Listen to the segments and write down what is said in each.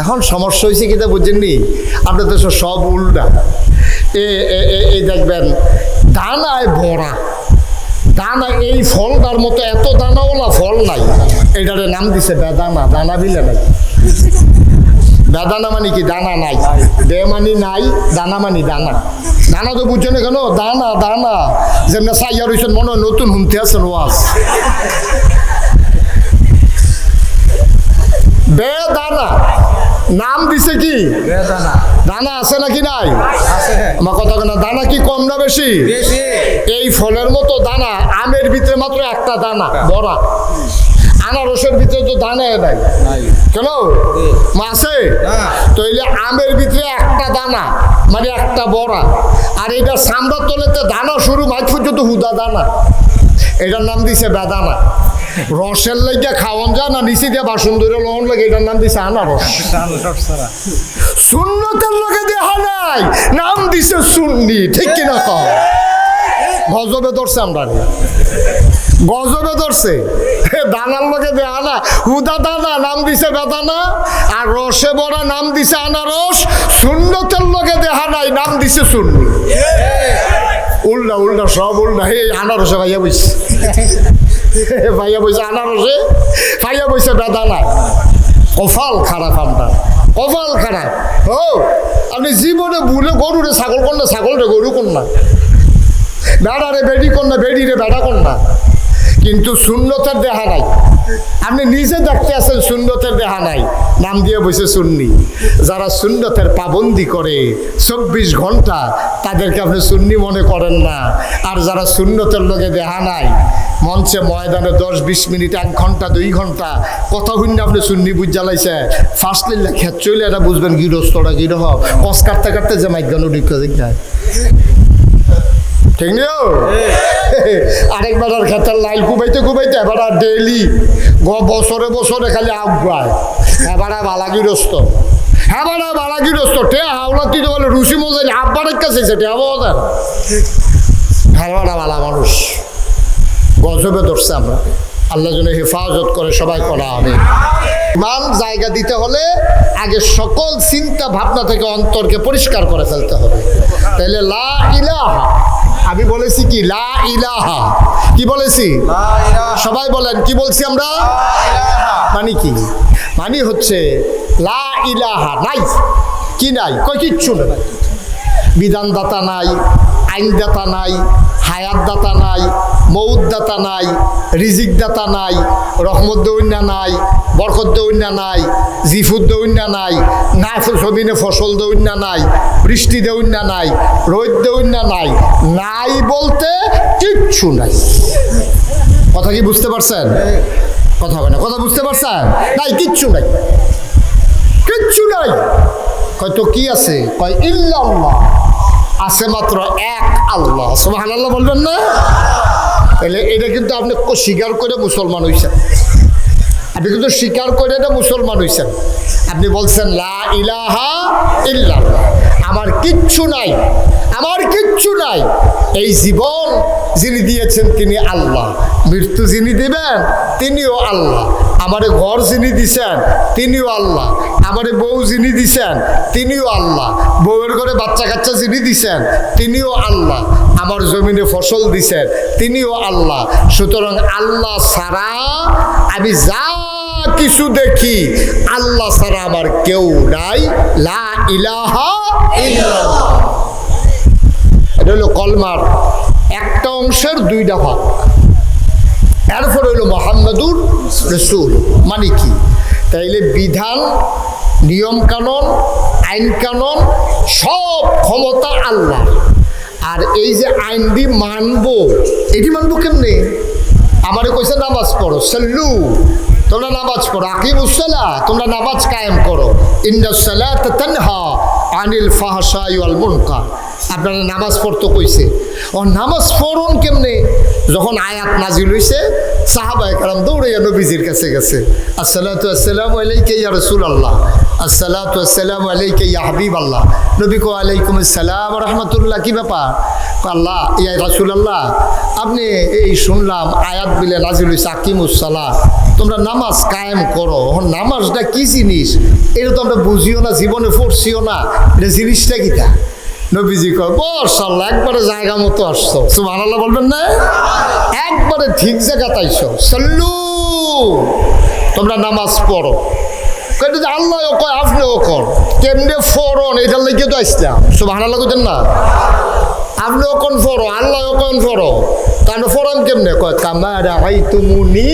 এখন সমস্যা হয়েছে কিনা বুঝেননি? আপনাদের দেশে সব উল্টা। এই দেখবেন, দানায় ভরা। দানা এই ফলটার মতো এত দানাওয়ালা ফল নাই। এটারে নাম দিছে বেদানা, দানা বিলে নাই। বেদানা মানে কি? দানা নাই। বে মানি নাই, দানা মানি দানা। দানা তো বুঝছেন না কেন? দানা দানা। যেমন সাইয়া রয়েছেন মনে হয় নতুন শুনতে আছেন বে দানা নাম দিছে কি? দানা আছে নাকি নাই? আমার কথা কেন দানা কি কম না বেশি? এই ফলের মতো দানা আমের ভিতরে মাত্র একটা দানা বড়া। আনারসের ভিতরে তো দানা নাই। কেন? মা আছে? না। তো এই আমের ভিতরে একটা দানা মানে একটা বড়া। আর এটা সামরার তলেতে দানা শুরু মাছ পর্যন্ত হুদা দানা। এটার নাম দিছে বেদানা। রসের লেগে খাওয়ান যায় না, নিচে দিয়ে বাসন ধরে লহন লাগে, এটার নাম দিছে আনারস। সুন্নতের লোকে দেহা নাই, নাম দিছে সুন্নি, ঠিক কিনা কম গজবে ধরছে আমরা। গজবে ধরছে। দানার লোকে দেহা না, হুদা দানা, নাম দিছে বেদানা, আর রসে বড়া নাম দিছে আনারস, সুন্নতের লোকে দেহা নাই, নাম দিছে সুন্নি। উল্টা উল্টা, সব উল্টা। হে, আনারসে ভাইয়া বইছে। ভাইয়া বইছে আনারসে, ভাইয়া বইছে বেদানা। কফাল খারাপ আপনার কফাল খারাপ। ও, আপনি জীবনে বুলে গরুরে ছাগল কন্যা ছাগল রে গরু কন্যা। বেড়া রে বেডি কন্যা বেডি রে বেড়া না কিন্তু শূন্যতার দেহা নাই। আপনি নিজে দেখতে আছেন শূন্যতের দেহা নাই। নাম দিয়ে বসে সুন্নি। যারা শূন্যতের পাবন্দি করে, চব্বিশ ঘণ্টা তাদেরকে আপনি সুন্নি মনে করেন না। আর যারা শূন্যতের লোকে দেহা নাই, মঞ্চে ময়দানে দশ বিশ মিনিট, এক ঘণ্টা, দুই ঘণ্টা, কথা শুনলে আপনি সুন্নি বুঝ জ্বালাইছে ফার্স্ট লিল্লা খেত চলে এটা বুঝবেন গৃহস্থরা গৃহ। কস কাটতে কাটতে যে মাইজ্ঞান যায় ঠিক নিও আরেক আর খেতার লাইল কুবাইতে কুবাইতে এবার আর গ বছরে বছরে খালি আগুয়ায় এবার বালাগিরস্ত এবার আর বালাগিরস্ত টে হাওলা তুই তো বলে রুচি মজাই আব্বারের কাছে টে আবার হ্যাঁ বালা মানুষ। গজবে ধরছে আমরা। আল্লাহ যেন হেফাজত করে সবাই করা হবে মান জায়গা দিতে হলে আগে সকল চিন্তা ভাবনা থেকে অন্তরকে পরিষ্কার করে ফেলতে হবে। তাহলে লা ইলাহা। আমি বলেছি কি? লা ইলাহা। কি বলেছি? সবাই বলেন কি বলছি আমরা? মানে কি? মানে হচ্ছে লা ইলাহা নাই। কি নাই? কই কিচ্ছু নাই। বিধানদাতা নাই। আইনদাতা নাই, হায়াতদাতা নাই মৌদদাতা নাই, রিজিকদাতা নাই, রহমত দৌন্যা নাই, বরকত দৌন্যা নাই জিফুদ দৌন্যা নাই না জমিনে ফসল দৌন্যা নাই, বৃষ্টি দৌন্যা নাই, রোদ দৌন্যা নাই নাই বলতে কিচ্ছু নাই। কথা কি বুঝতে পারছেন? কথা হয় না। কথা বুঝতে পারছেন? নাই, কিচ্ছু নাই। কিচ্ছু নাই। কয় তো কি আছে? কয় ইল্লাল্লাহ। আছে মাত্র এক আল্লাহ। সোহান আল্লাহ বলবেন না? তাহলে এটা কিন্তু আপনি স্বীকার করে মুসলমান হইছেন। আপনি কিন্তু স্বীকার করে এটা মুসলমান হইছেন। আপনি বলছেন, লা ইলাহা ইল্লাল্লাহ। আমার কিচ্ছু নাই, আমার কিচ্ছু নাই। এই জীবন যিনি দিয়েছেন তিনি আল্লাহ। মৃত্যু যিনি দিবেন, তিনিও আল্লাহ। আমারে ঘর যিনি দিছেন, তিনিও আল্লাহ। আমারে বউ যিনি দিছেন, তিনিও আল্লাহ। বউয়ের ঘরে বাচ্চা কাচ্চা যিনি দিছেন, তিনিও আল্লাহ। আমার জমিনে ফসল দিছেন, তিনিও আল্লাহ। সুতরাং আল্লাহ ছাড়া আমি যা কিছু দেখি, আল্লাহ ছাড়া আমার কেউ নাই। এটা হলো কলমার একটা অংশের দুইটা ভাগ। এরপর হইল মোহাম্মদুর রসুল। মানে কি? তাইলে বিধান, নিয়ম কানুন, আইন কানুন, সব ক্ষমতা আল্লাহ। আর এই যে আইন দি মানবো, এটি মানবো কেমনে? আমারে কইছে নামাজ পড়ো, সল্লু। তোমরা নামাজ পড়ো। আকিম উসলা তোমরা নামাজ কায়েম করো। আনিল ফাহশাই আপনারা নামাজ পড়তে কইছে। ও নামাজ পড়ুন কেমনে? যখন আয়াত নাজিল হইছে সাহাবা একরাম দৌড়াইয়া নবীজির কাছে গেছে। আসসালাতু আসসালামু আলাইকা ইয়া রাসূলুল্লাহ। আসসালাতু আসসালামু আলাইকা ইয়া হাবিবাল্লাহ। নবী কো আলাইকুম আসসালাম রাহমাতুল্লাহ, কি ব্যাপার? আল্লাহ, ইয়া রাসূলুল্লাহ, আপনি এই শুনলাম আয়াত বিলে নাজিল হইছে, আকিমুস সালাহ তোমরা নামাজ কায়েম করো। নামাজটা কি জিনিস? এটা তো আমরা বুঝিও না, জীবনে পড়ছিও না। এটা জিনিসটা কিটা নবীজি কয়, বর্ষাল্লাহ, একবারে জায়গা মতো আসছো। সুবহানাল্লাহ বলবেন না? একবারে ঠিক জায়গা তাইছ। সাল্লু, তোমরা নামাজ পড়ো। কিন্তু আল্লাহ কয়, আপনিও কর। কেমনে ফোরন, এটার লেগে তো আসলাম। সুবহানাল্লাহ কইতেন না? আপনিও কোন ফরো, আল্লাহও কোন ফরো? কারণ ফরন কেমনে? কয় কামারা হাই তুমুনি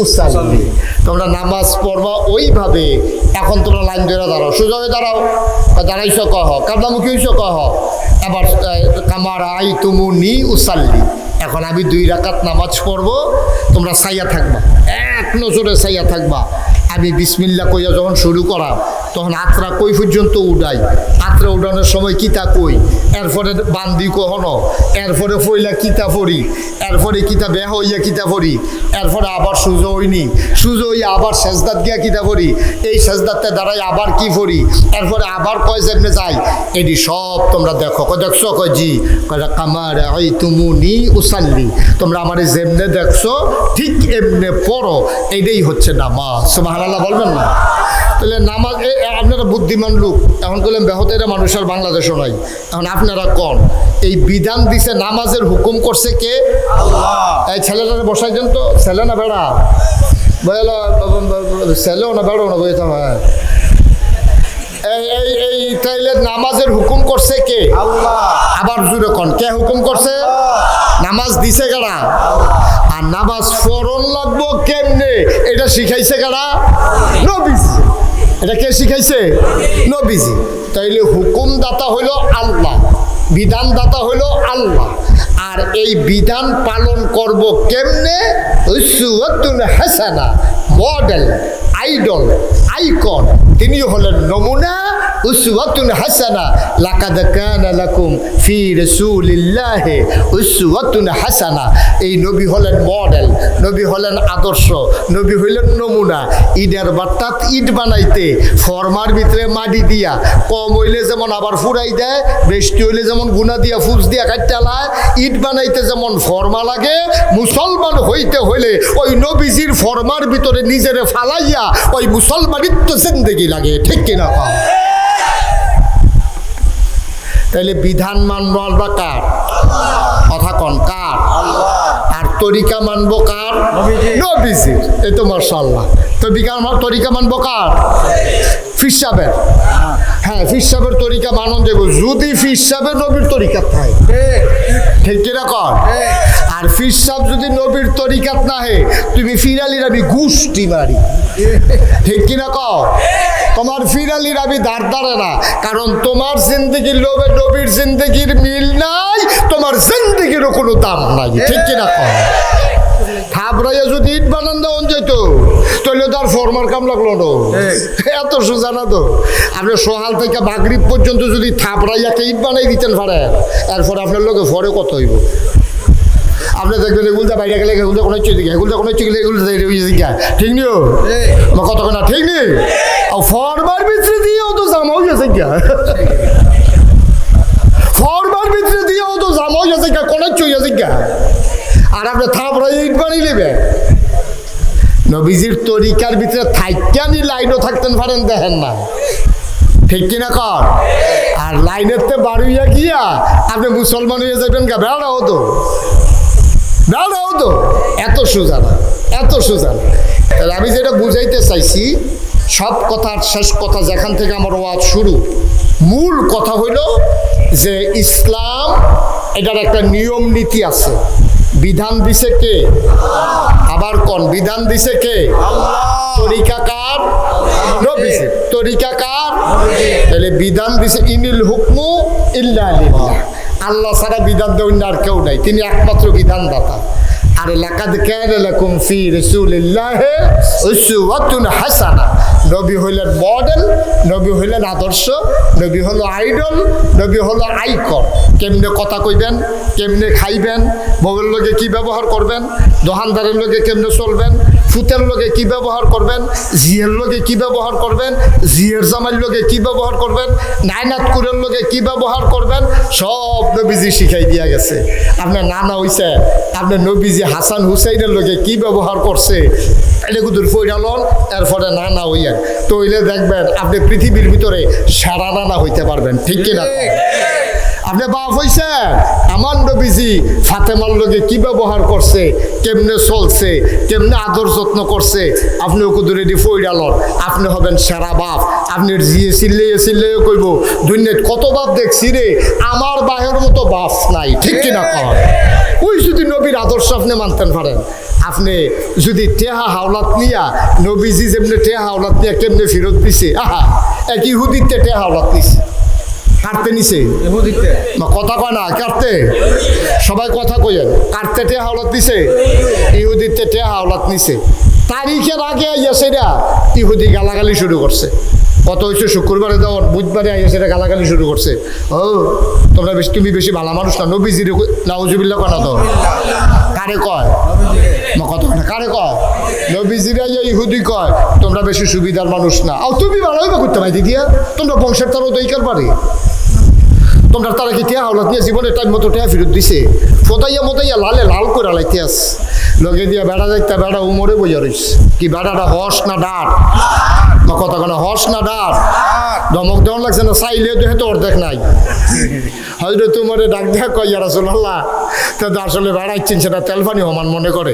উসাল্লি। তোমরা নামাজ পড়বা ওইভাবে। এখন তোমরা লাইন ধরে দাঁড়াও। সোজা হয়ে দাঁড়াও। দাঁড়াইছ কহ। কাবলামুখী হইছ কহ। আবার কামারা আই তুমুনি উসাল্লি। এখন আমি দুই রাকাত নামাজ পড়ব, তোমরা সাইয়া থাকবা। এক নজরে সাইয়া থাকবা। আমি বিসমিল্লা কইয়া যখন শুরু করা তখন আত্রা কই পর্যন্ত উড়াই আত্রা উড়ানোর সময় কিতা কই? এরপরে বান্দি কখনো এরপরে ফইলা কিতা ফরি এরপরে কিতা বেহ হইয়া কিতা ফরি এরপরে আবার সুজো হইনি। সুজো হইয়া আবার সেজদাত গিয়া কিতা ফরি এই সেজদাতে দাঁড়াই আবার কি ফরি এরপরে আবার কয় যেমনে যাই এটি সব তোমরা দেখো। কয়, দেখছ? কয়, জি। কয় কামার এই তুমুনি উসাল্লি। তোমরা আমার যেমনে দেখছ, ঠিক এমনে পড়ো। এটাই হচ্ছে নামাজ। সুবহানাল্লাহ, বলবেন না? তাহলে নামাজ আপনারা বুদ্ধিমান লোক। এখন করলেন বেহতেরা মানুষ আর বাংলাদেশও নাই। এখন আপনারা কন এই বিধান দিছে নামাজের হুকুম করছে কে? এই ছেলেটারে বসাই দেন তো ছেলে না বেড়া? বলো ছেলেও না বেড়াও না বইতাম হ্যাঁ। এই এই তাইলে নামাজের হুকুম করছে কে? আবার জুড়ে কন কে হুকুম করছে? নামাজ দিছে কারা? আর নামাজ ফরন লাগবো কেমনে? এটা শিখাইছে কারা? নবীজি। এটা কে শিখাইছে? নবীজি। তাইলে হুকুম দাতা হইল আল্লাহ বিধান দাতা হইল আল্লাহ। আর এই বিধান পালন করব কেমনে? হাসানা, মডেল, আইডল, আইকন। তিনি হলেন নমুনা উসওয়াতুন হাসানা, লাকাদ কানা লাকুম ফি রাসূলিল্লাহি উসওয়াতুন হাসানা এই নবী হলেন মডেল নবী হলেন আদর্শ, নবী হইলেন নমুনা ইটের বাট্টাত ইট বানাইতে, ফরমার ভিতরে মাটি দিয়া, কম হইলে যেমন আবার ফুরাই দেয়, বৃষ্টি হইলে যেমন গুনা দিয়া ফুস দিয়া কাটালায় ইট বানাইতে যেমন ফরমা লাগে, মুসলমান হইতে হইলে ওই নবীজির ফরমার ভিতরে নিজেরে ফালাইয়া ওই মুসলমানিত্ব জিন্দেগি লাগে, ঠিক কিনা কও? তাইলে বিধান মানবো আমরা কার? কথা কন কার? আর তরিকা মানবো কার? নবীজির। এই তো মার্শাল্লাহ তো বিকার তরিকা মানবো কার? ফিসাবের হ্যাঁ ফিসাবের তরিকা মানন দেব যদি ফিসাবের নবীর তরিকা থাকে। ঠিক। কিনা কর আর ফিসাব যদি নবীর তরিকাত না হে তুমি ফিরালির আমি গুষ্টি মারি। ঠিক। কিনা কও তোমার ফিরালির আমি দাঁড় দাঁড়ে না। কারণ তোমার জিন্দগির লোভে নবীর জিন্দগির মিল নাই তোমার জিন্দগিরও কোনো দাম নাই। ঠিক কিনা কও থাবড়াইয়া যদি ইট বানান দেওয়ান যেত তাহলে তার ফরমার কাম লাগল না। এত সোজা না তো। আপনি সকাল থেকে বাগরিব পর্যন্ত যদি থাপড়াইয়াকে ইট বানাই দিতেন পারে এরপর আপনার লোকে ফরে কত হইব? আপনি দেখবেন এগুলটা বাইরে গেলে এগুলটা কোনো হচ্ছে এগুলটা কোনো হচ্ছে গেলে এগুলো ঠিক নিও? আমার কত না ঠিক নেই ফরমার ভিতরে দিয়েও তো জামা হয়ে গেছে গিয়া ফরমার ভিতরে দিয়েও তো জামা হয়ে গেছে গিয়া কোনো হচ্ছে গেছে গিয়া আর আপনি থাপড়াই ইট বানিয়ে নেবে নবীজির তরিকার ভিতরে থাইকানি লাইনও থাকতেন পারেন দেখেন না ঠিক কিনা কর আর লাইনের তে বাড়িয়া গিয়া আপনি মুসলমান হয়ে যাবেন গা বেড়া হতো বেড়া হতো এত সোজা না এত সোজা তাহলে আমি যেটা বুঝাইতে চাইছি সব কথার শেষ কথা যেখান থেকে আমার ওয়াজ শুরু, মূল কথা হইল যে ইসলাম এটার একটা নিয়ম নীতি আছে। বিধান দিছে কে? আবার কোন? বিধান দিছে কে? তরিকা কার? নবীছে তরিকা কার? তাহলে বিধান দিছে ইনিল হুকমু ইল্লা আল্লাহ ছাড়া বিধান দেবেন আর কেউ নাই, তিনি একমাত্র বিধানদাতা। আর লাকাদ কানা লাকুম ফি রাসূলিল্লাহি উসওয়াতুন হাসানা নবী হইলেন মডেল নবী হইলেন আদর্শ, নবী হলো আইডল নবী হলো আইকন কেমনে কথা কইবেন, কেমনে খাইবেন বউয়ের লোকে কি ব্যবহার করবেন, দোহানদারের লগে কেমনে চলবেন ফুতের লগে কি ব্যবহার করবেন? জিয়ের লগে কি ব্যবহার করবেন? জিয়ের জামাইয়ের লগে কি ব্যবহার করবেন? নাইনাতকুরের লগে কি ব্যবহার করবেন? সব নবীজি শিখাই দিয়া গেছে। আপনার নানা হইছে, আপনার নবীজি হাসান হুসাইনের লগে কি ব্যবহার করছে? এটা কুদুর ফৈরালন এরপরে নানা হইয়েন তো হইলে দেখবেন, আপনি পৃথিবীর ভিতরে সারা নানা হইতে পারবেন, ঠিক কিনা? আপনি বাপ হইছে? আমার নবীজি ফাতেমার লগে কি ব্যবহার করছে? কেমনে চলছে? কেমনে আদর যত্ন করছে? আপনি ওকে দূরে দি ফইরালন। আপনি হবেন সেরা বাপ। আপনি জিয়ে চিল্লে চিল্লে কইব দুনিয়াত কত বাপ দেখছি রে? আমার বাহের মতো বাপ নাই। ঠিক কিনা কর ওই যদি নবীর আদর্শ আপনি মানতেন পারেন। আপনি যদি টেহা হাওলাত নিয়া নবীজি যেমনি টেহা হাওলাত নিয়া কেমনে ফেরত দিছে? আহা এক ইহুদিতে টেহা হাওলাত নিছে কাটতে নিছে। কথা কয় না, কাটতে। সবাই কথা কইয়েন। কাটতে টে হাওলাত নিছে ইহুদিতে টে হাওলাত নিছে। তারিখের আগে আইয়া সেটা ইহুদি গালাগালি শুরু করছে। কত হয়েছে? শুক্রবারে দেওয়ার বুধবারে আইয়া সেটা গালাগালি শুরু করছে। ও তোমরা বেশি তুমি বেশি ভালো মানুষ না নবীজির নাউজুবিল্লা কনা তো। কারে কয়? কত কথা কারে কয়? নবীজিরা ইহুদি কয় তোমরা বেশি সুবিধার মানুষ না। আর তুমি ভালোই বা করতে পাই দিদিয়া। তোমরা বংশের তারও দইকার পারে তোমরা তারা কি টেয়া হলত নিয়ে জীবনে টাইম মতো টেয়া ফেরত দিছে? ফতাইয়া মতাইয়া লালে লাল করে লাইতে আস। লগে দিয়া বেড়া যাইতে বেড়া উমরে বইয়া রইস। কি বেড়াটা হস না ডাট না কেন হস না ডাট ধমক দেওয়ার লাগছে না চাইলে তো হেতো অর্ধেক নাই। হয়তো তোমার ডাক দেখা কই আর আসল্লাহ তা তো আসলে বেড়াইছেন সেটা তেলফানি হমান মনে করে।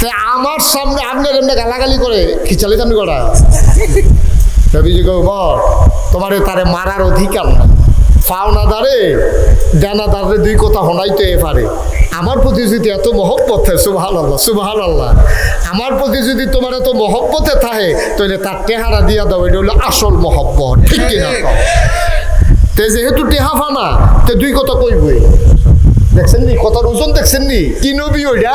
তা আমার সামনে আপনার এমনি গালাগালি করে, কি চালে জানি করা রবিজি বল তোমার তারে মারার অধিকার নাই। পাওনা দাঁড়ে ডানা দাঁড়ে দুই কথা হনাইতে পারে। আমার প্রতি যদি এত মহব্বত সুবাহাল আল্লাহ সুবাহাল আল্লাহ আমার প্রতি যদি তোমার এত মহব্বতে থাকে তাহলে তার টেহারা দিয়া দাও, এটা হলো আসল মহব্বত, ঠিক কিনা? তে যেহেতু টেহা ফানা, তে দুই কথা কইবই। দেখছেন নি? কথার ওজন দেখছেন নি? কি নবী ওইটা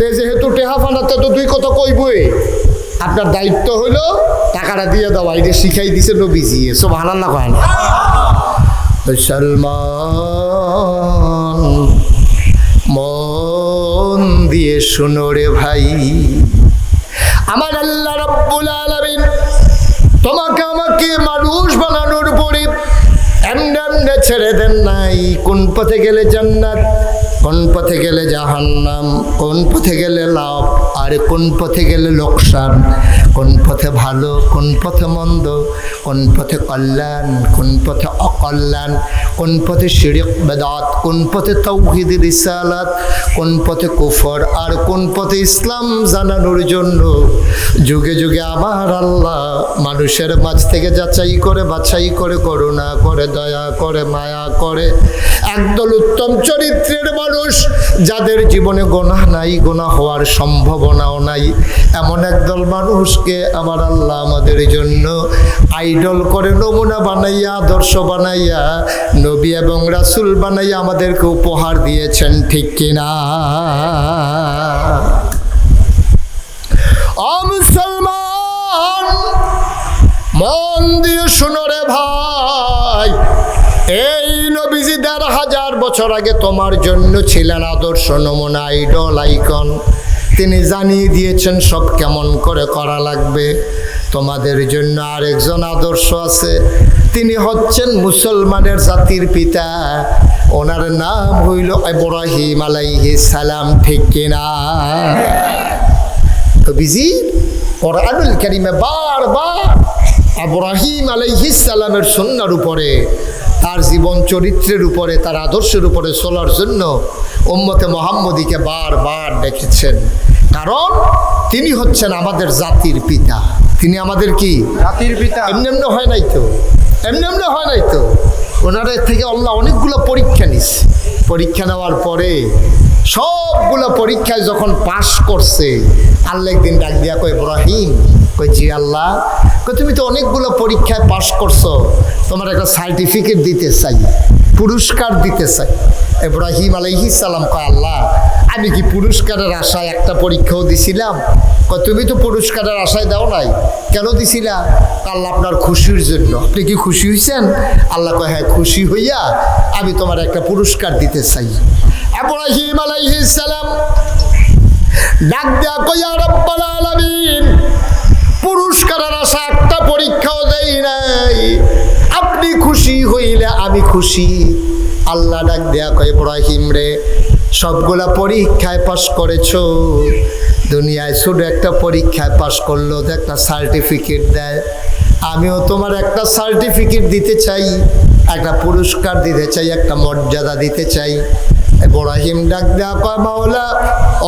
তে যেহেতু টেহা ফান্ডাতে তো দুই কথা কইবই? আপনার দায়িত্ব হলো টাকাটা দিয়ে দেওয়া এটা শিখাই দিছে নবীজি সব হানান্না কয় না। সলমান, মন দিয়ে শুনো রে ভাই। ছেড়ে দেন নাই। কোন পথে গেলে জান্নাত, কোন পথে গেলে জাহান্নাম, কোন পথে গেলে লাভ, আর কোন পথে গেলে লোকসান, কোন পথে ভালো, কোন পথে মন্দ কোন পথে কল্যাণ, কোন পথে অকল্যাণ, কোন পথে শিরিক বেদাত, কোন পথে তৌহিদ রিসালাত, কোন পথে কুফর আর কোন পথে ইসলাম জানানোর জন্য যুগে যুগে আমার আল্লাহ মানুষের মাঝ থেকে যাচাই করে, বাছাই করে, করুণা করে, দয়া করে, মায়া করে। একদল উত্তম চরিত্রের মানুষ যাদের জীবনে গোনা নাই গোনা হওয়ার সম্ভাবনাও নাই। এমন একদল মানুষকে আমার আল্লাহ আমাদের জন্য আইডল করে নমুনা বানাইয়া, আদর্শ বানাইয়া, নবী এবং রাসুল বানাইয়া আমাদেরকে উপহার দিয়েছেন, ঠিক কিনা? মুসলমান, মন দিয়ে শুনো রে ভাই, এই নবীজি দেড় হাজার বছর আগে তোমার জন্য ছিলেন আদর্শ নমুনা আইডল আইকন। তিনি জানিয়ে দিয়েছেন, সব কেমন করে করা লাগবে? তোমাদের জন্য আরেকজন আদর্শ আছে। তিনি হচ্ছেন মুসলমানের জাতির পিতা। ওনার নাম হইল ইব্রাহিম আলাইহি সালাম, ঠিক কিনা কবিজি কোরআনুল কারিমে বারবার ইব্রাহিম আলাইহিস সালামের সন্ন্যার উপরে তার জীবন চরিত্রের উপরে তার আদর্শের উপরে চলার জন্য উম্মতে মোহাম্মদীকে বারবার ডেকেছেন। কারণ তিনি হচ্ছেন আমাদের জাতির পিতা। তিনি আমাদের কি? জাতির পিতা। এমনি এমনি হয় নাই তো? এমনি এমনি হয় নাই তো? ওনাদের থেকে আল্লাহ অনেকগুলো পরীক্ষা নিছে। পরীক্ষা নেওয়ার পরে সবগুলো পরীক্ষায় যখন পাশ করছে আল্লাহ একদিন ডাক দিয়া কয় ইব্রাহিম কই জি আল্লাহ। কই তুমি তো অনেকগুলো পরীক্ষায় পাশ করছ। তোমার একটা সার্টিফিকেট দিতে চাই, পুরস্কার দিতে চাই। ইব্রাহিম আলাইহি সালাম কয়, আল্লাহ, আমি কি পুরস্কারের আশায় একটা পরীক্ষাও দিছিলাম? কয়, তুমি তো পুরস্কারের আশায় দাও নাই। কেন দিছিলা? আল্লাহ, আপনার খুশির জন্য। আপনি কি খুশি হয়েছেন আল্লাহ কয় হ্যাঁ খুশি হইয়া আমি তোমার একটা পুরস্কার দিতে চাই। ইব্রাহিম আলাইহিস সালাম ডাক দেয়া কইয়া রব্বাল আলামিন। পুরস্কারের আশা একটা পরীক্ষাও দেই নাই। আপনি খুশি হইলে আমি খুশি। আল্লাহ ডাক দেয়া কয়, ইব্রাহিম রে, সবগুলা পরীক্ষায় পাশ করেছ? দুনিয়ায় শুধু একটা পরীক্ষায় পাশ করল তো একটা সার্টিফিকেট দেয়। আমিও তোমার একটা সার্টিফিকেট দিতে চাই, একটা পুরস্কার দিতে চাই, একটা মর্যাদা দিতে চাই। ইব্রাহিম ডাক দেয়া কয়, মাওলা,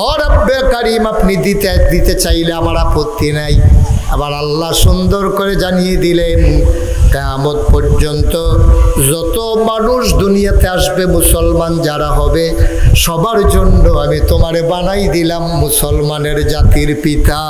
ও রব্বে কারিম, আপনি দিতে দিতে চাইলে আমার আপত্তি নাই। আবার আল্লাহ সুন্দর করে জানিয়ে দিলেন, কেয়ামত পর্যন্ত যত মানুষ দুনিয়াতে আসবে, মুসলমান যারা হবে, সবার জন্য আমি তোমারে বানাই দিলাম মুসলমানের জাতির পিতা।